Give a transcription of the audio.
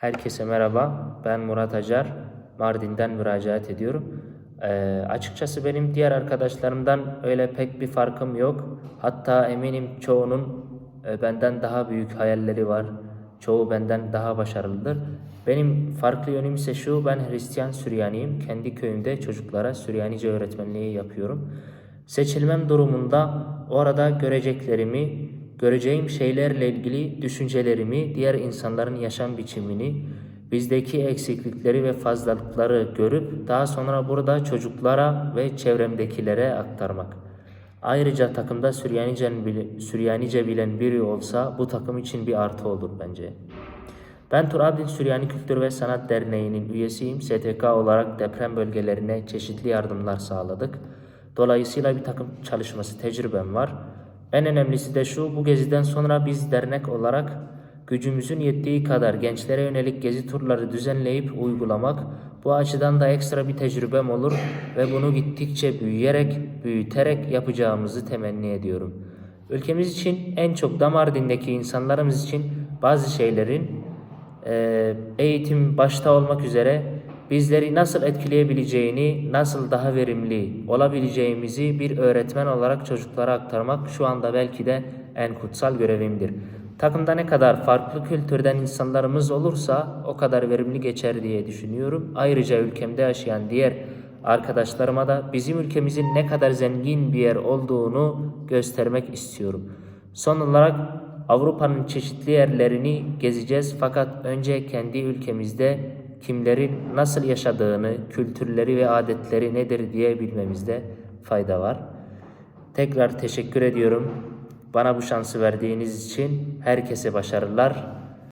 Herkese merhaba. Ben Murat Acar. Mardin'den müracaat ediyorum. Ee, açıkçası benim diğer arkadaşlarımdan öyle pek bir farkım yok. Hatta eminim çoğunun e, benden daha büyük hayalleri var. Çoğu benden daha başarılıdır. Benim farklı yönüm ise şu, ben Hristiyan Süryaniyim. Kendi köyümde çocuklara Süryanice öğretmenliği yapıyorum. Seçilmem durumunda orada göreceklerimi, göreceğim şeylerle ilgili düşüncelerimi, diğer insanların yaşam biçimini, bizdeki eksiklikleri ve fazlalıkları görüp daha sonra burada çocuklara ve çevremdekilere aktarmak. Ayrıca takımda Süryanice, Süryanice bilen biri olsa bu takım için bir artı olur bence. Ben Turabdin Süryani Kültür ve Sanat Derneği'nin üyesiyim. STK olarak deprem bölgelerine çeşitli yardımlar sağladık. Dolayısıyla bir takım çalışması tecrübem var. En önemlisi de şu, bu geziden sonra biz dernek olarak gücümüzün yettiği kadar gençlere yönelik gezi turları düzenleyip uygulamak, bu açıdan da ekstra bir tecrübem olur ve bunu gittikçe büyüyerek, büyüterek yapacağımızı temenni ediyorum. Ülkemiz için en çok da Mardin'deki insanlarımız için bazı şeylerin eğitim başta olmak üzere bizleri nasıl etkileyebileceğini, nasıl daha verimli olabileceğimizi bir öğretmen olarak çocuklara aktarmak şu anda belki de en kutsal görevimdir. Takımda ne kadar farklı kültürden insanlarımız olursa o kadar verimli geçer diye düşünüyorum. Ayrıca ülkemde yaşayan diğer arkadaşlarıma da bizim ülkemizin ne kadar zengin bir yer olduğunu göstermek istiyorum. Son olarak Avrupa'nın çeşitli yerlerini gezeceğiz fakat önce kendi ülkemizde kimlerin nasıl yaşadığını, kültürleri ve adetleri nedir diye bilmemizde fayda var. Tekrar teşekkür ediyorum. Bana bu şansı verdiğiniz için herkese başarılar.